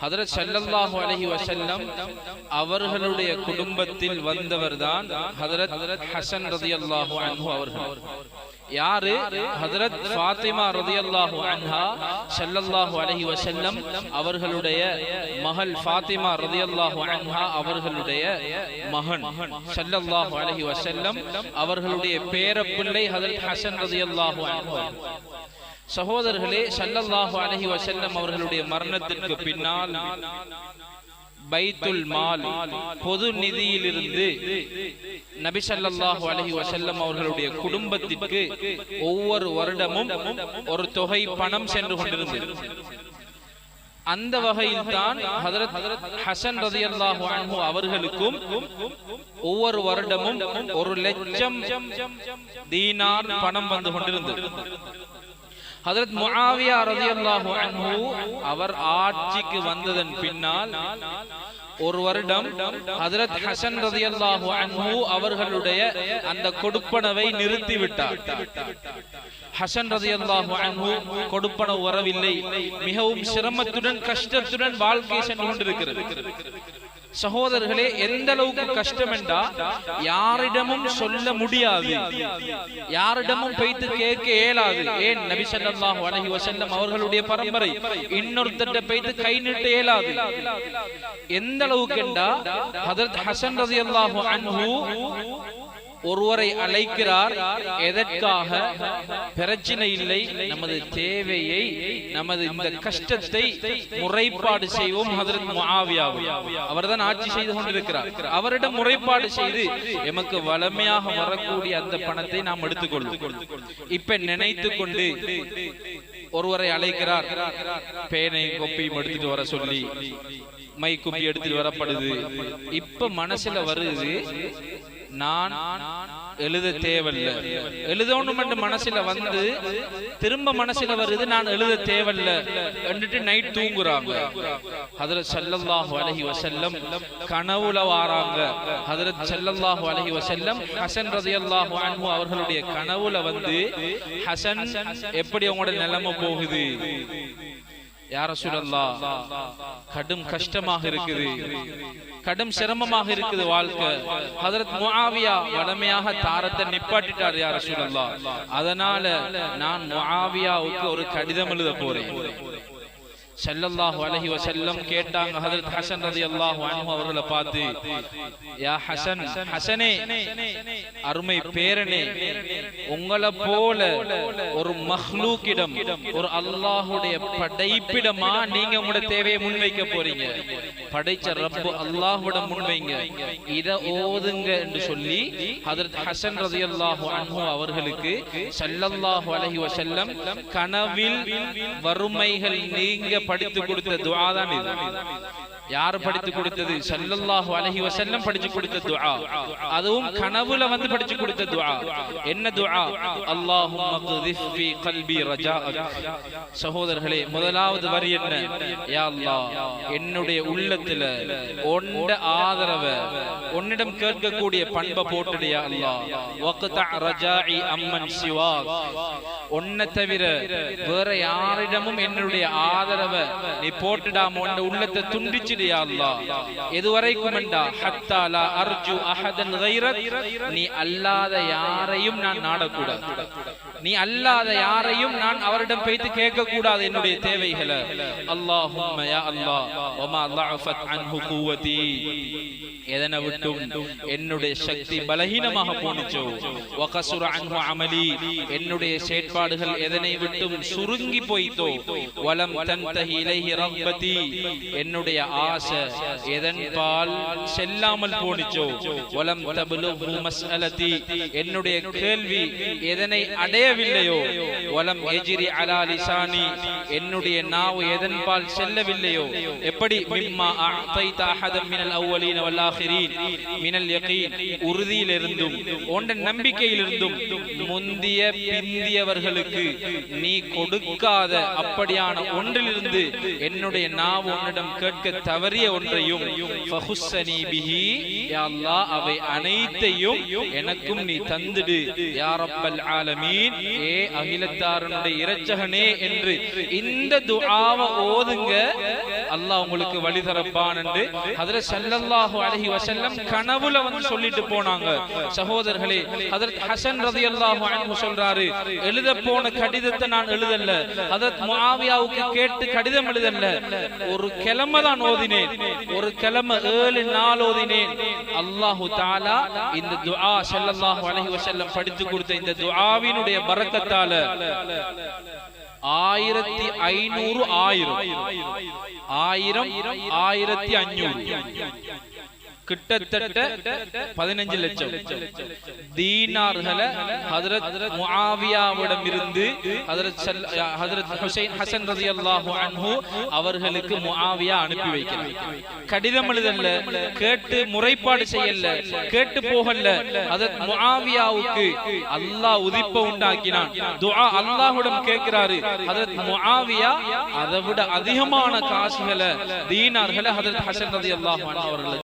ஹதரத் ஸல்லல்லாஹு அலைஹி வஸல்லம் அவர்களுடைய குடும்பத்தில் வந்தவர்தான் ஹதரத் ஹசன் ரதியல்லாஹு அன்ஹு அவர்கள். யாரு? ஹதரத் ஃபாத்திமா ரதியல்லாஹு அன்ஹா ஸல்லல்லாஹு அலைஹி வஸல்லம் அவர்களுடைய மகள் ஃபாத்திமா ரதியல்லாஹு அன்ஹா அவர்களுடைய மகன் ஸல்லல்லாஹு அலைஹி வஸல்லம் அவர்களுடைய பேரப்பிள்ளை ஹதரத் ஹசன் ரதியல்லாஹு அன்ஹு சகோதரர்களே சல்லல்லாஹு அலஹி வசல்லம் அவர்களுடைய மரணத்திற்கு பின்னால் பைத்துல் மால் பொது நிதியிலிருந்து நபிசல்லாஹு அலஹி வசல்லம் அவர்களுடைய குடும்பத்திற்கு ஒவ்வொரு வருடமும் ஒரு தொகை பணம் சென்று கொண்டிருந்தது. அந்த வகையில் தான் ஹதரத் ஹசன் அன்ஹு அவர்களுக்கும் ஒவ்வொரு வருடமும் ஒரு லட்சம் தீனார் பணம் வந்து கொண்டிருந்தது. ஹதரத் முஆவியா ரலியல்லாஹு அன்ஹு அவர் ஆட்சிக்கு வந்ததன் பின்னால் ஒரு வருடம் ஹதரத் ஹசன் ரலியல்லாஹு அன்ஹு அவர்களுடைய அந்த கொடுப்பனவை நிறுத்தி விட்டார் ஹசன் ரலியல்லாஹு அன்ஹு கொடுப்பனவு வரவில்லை மிகவும் சிரமத்துடன் கஷ்டத்துடன் வாழ்க்கை சென்று கொண்டிருக்கிறது. சகோதரர்களே எந்த அளவுக்கு கஷ்டம் என்றா யாரிடமும் சொல்ல முடியாது. யாரிடமும் போய்த்து கேட்க இயலாது. ஏன்? நபி ஸல்லல்லாஹு அலைஹி வசல்லம் அவர்களுடைய பரம்பரை இன்னொருத்தட்ட போய்த்து கை நீட்ட இயலாது. எந்த அளவுக்கு என்றா ஹசன் ஹசன் ரலியல்லாஹு அன்ஹு ஒருவரை அழைக்கிறார். எதற்காக? பிரச்சனை இல்லை. நமது தேவையை நமது இந்த கஷ்டத்தை முறைப்பாடு செய்வோம் அவர்தான் ஆட்சி செய்து கொண்டிருக்கிறார். அவரிடம் முறைப்பாடு செய்து எமக்கு வளமையாக வரக்கூடிய அந்த பணத்தை நாம் எடுத்துக்கொள்வோம். இப்ப நினைத்து கொண்டு ஒருவரை அழைக்கிறார். பேனை கொப்பையும் எடுத்துட்டு வர சொல்லி மை குப்பி எடுத்துட்டு வரப்படுது. இப்ப மனசுல வருது நான் எழுத தேவையில்ல. எழுதணும் என்று மனசுல வந்து திரும்ப மனசுல வருது நான் எழுத தேவையில்ல என்றுட்டு நைட் தூங்குறாங்க. அதுல ஸல்லல்லாஹு அலைஹி வசல்லம் கனவுல வாராங்க. அதுல ஸல்லல்லாஹு அலைஹி வசல்லம் ஹசன் ரலியல்லாஹு அன்ஹு அவர்களுடைய கனவுல வந்து ஹசன் எப்படி அவங்களோட நிலைமை போகுது? யார கடும் கஷ்டமாக இருக்குது. கடும் சிரமமாக இருக்குது வாழ்க்கை. ஹதரத் முஆவியா வளமையாக தாரத்தை நிப்பாட்டிட்டார் யார சூழல்லா அதனால நான் முஆவியாவுக்கு ஒரு கடிதம் எழுத போறேன். ஸல்லல்லாஹு அலஹி வசல்லம் கேட்டாங்க ஹஜரத் ஹசன் ரலியல்லாஹு அன்ஹு அவர்களை பார்த்து யா ஹசன் ஹசனே அருமை பேரனே உங்களை போல ஒரு மஹ்லூக்கிடம் ஒரு அல்லாஹுடைய படைப்பிடமா நீங்க உங்களோட தேவையை முன்வைக்க போறீங்க? படைச்ச ரப்பு அல்லாஹ்விடம் முன்வைங்க. இத ஓதுங்க என்று சொல்லி ஹஜரத் ஹசன் ரலியல்லாஹு அன்ஹு அவர்களுக்கு ஸல்லல்லாஹு அலைஹி வஸல்லம் கனவில் வறுமைகள் நீங்க படித்து கொடுத்த துஆ தான் இது. யார் படித்து கொடுத்தது? ஸல்லல்லாஹு அலைஹி வஸல்லம் படிச்சு கொடுத்த துஆ. அதுவும் கனவுல வந்து படிச்சு கொடுத்த துஆ. என்ன துஆ? அல்லாஹும்ம க்திஃப் ஃபீ கல்பி ரஜாஅக் சகோதரர்களே முதலாவது வரி என்ன? யா அல்லாஹ் என்னுடைய உள்ளத்துல உன்ட ஆதரவ உன்னிடம் கேட்கக்கூடிய பண்பை போட்டுடு யா அல்லாஹ். வக்தா ரஜாஇ அம்மன் சிவாக் உன்னை தவிர வேற யாரிடமும் என்னுடைய ஆதரவை நீ போட்டுடாம உன்னை உள்ளத்தை துண்டிச்சிடு யா எதுவரைக்கும் என்றா ஹத்தா அர்ஜு அஹதன் நீ அல்லாத யாரையும் நான் நாடக்கூடாது. நீ அல்லாத யாரையும் நான் அவரிடம் பேய்த்து கேட்க கூடாது என்னுடைய தேவைகளை. அல்லாஹும் அல்லாஹ் என்னுடைய சுருங்கி போய்த்தோ. என்னுடைய ஆசை எதன்பால் செல்லாமல் போனிச்சோ என்னுடைய கேள்வி எதனை அடைய அடையவில்லையோ வலம் எஜிரி அலா லிசானி என்னுடைய நாவு எதன் பால் செல்லவில்லையோ? எப்படி? மிம்மா அஅதைத அஹதம் மினல் அவ்வலீன வல் ஆகிரீன் மினல் யகீன் உறுதியிலிருந்தும் உண்ட நம்பிக்கையிலிருந்தும் முந்திய பிந்தியவர்களுக்கு நீ கொடுக்காத அப்படியான ஒன்றிலிருந்து என்னுடைய நாவு உன்னிடம் கேட்க தவறிய ஒன்றையும் ஃபஹுஸ்ஸனி பிஹி யா அல்லாஹ் அவை அனைத்தையும் எனக்கும் நீ தந்துடு யா ரப்பல் ஆலமீன். ஏ அகிலத்தாரனுடைய இரட்சகனே என்று இந்த துஆவை ஓதுங்க. அல்லாஹ் உங்களுக்கு வழி தரப்பான் என்று ஹதரத் ஸல்லல்லாஹு அலைஹி வஸல்லம் கனவுல வந்து சொல்லிட்டு போனாங்க. சகோதரர்களே ஹதரத் ஹசன் ரலியல்லாஹு அன்ஹு சொல்றாரு எழுத போன கடிதத்தை நான் எழுதல்ல ஹதரத் முஆவியாவுக்கு கேட்டு கடிதம் எழுதல்ல ஒரு கிழமை தான் ஓதினேன். ஒரு கிழமை ஏழு நாள் ஓதினேன். அல்லாஹு தாலா இந்த துஆ ஸல்லல்லாஹு அலைஹி வஸல்லம் படித்து கொடுத்த இந்த துஆவினுடைய பரக்கத்தால ஆயிரத்தி ஐநூறு ஆயிரம் ஆயிரம் ஆயிரத்தி அஞ்சூறு கிட்டத்தட்ட பதினஞ்சு லட்சம். தீனார்களை ஹதரத் முஆவியாவிடம் இருந்து ஹதரத் ஹதரத் ஹுசைன் ஹசன் அன்ஹு அவர்களுக்கு முஆவியா அனுப்பி வைக்கிறார். கடிதம் எழுதல்ல கேட்டு முறைப்பாடு செய்யல கேட்டு போகல ஹதரத் முஆவியாவுக்கு அல்லாஹ் உதிப்ப உண்டாக்கினான். துஆ அல்லாஹ்விடம் கேட்கிறாரு ஹதரத் முஆவியா அதை விட அதிகமான காசுகளை தீனார்களை ஹதரத் ஹசன் ரலியல்லாஹு அன்ஹு அவர்களுக்கு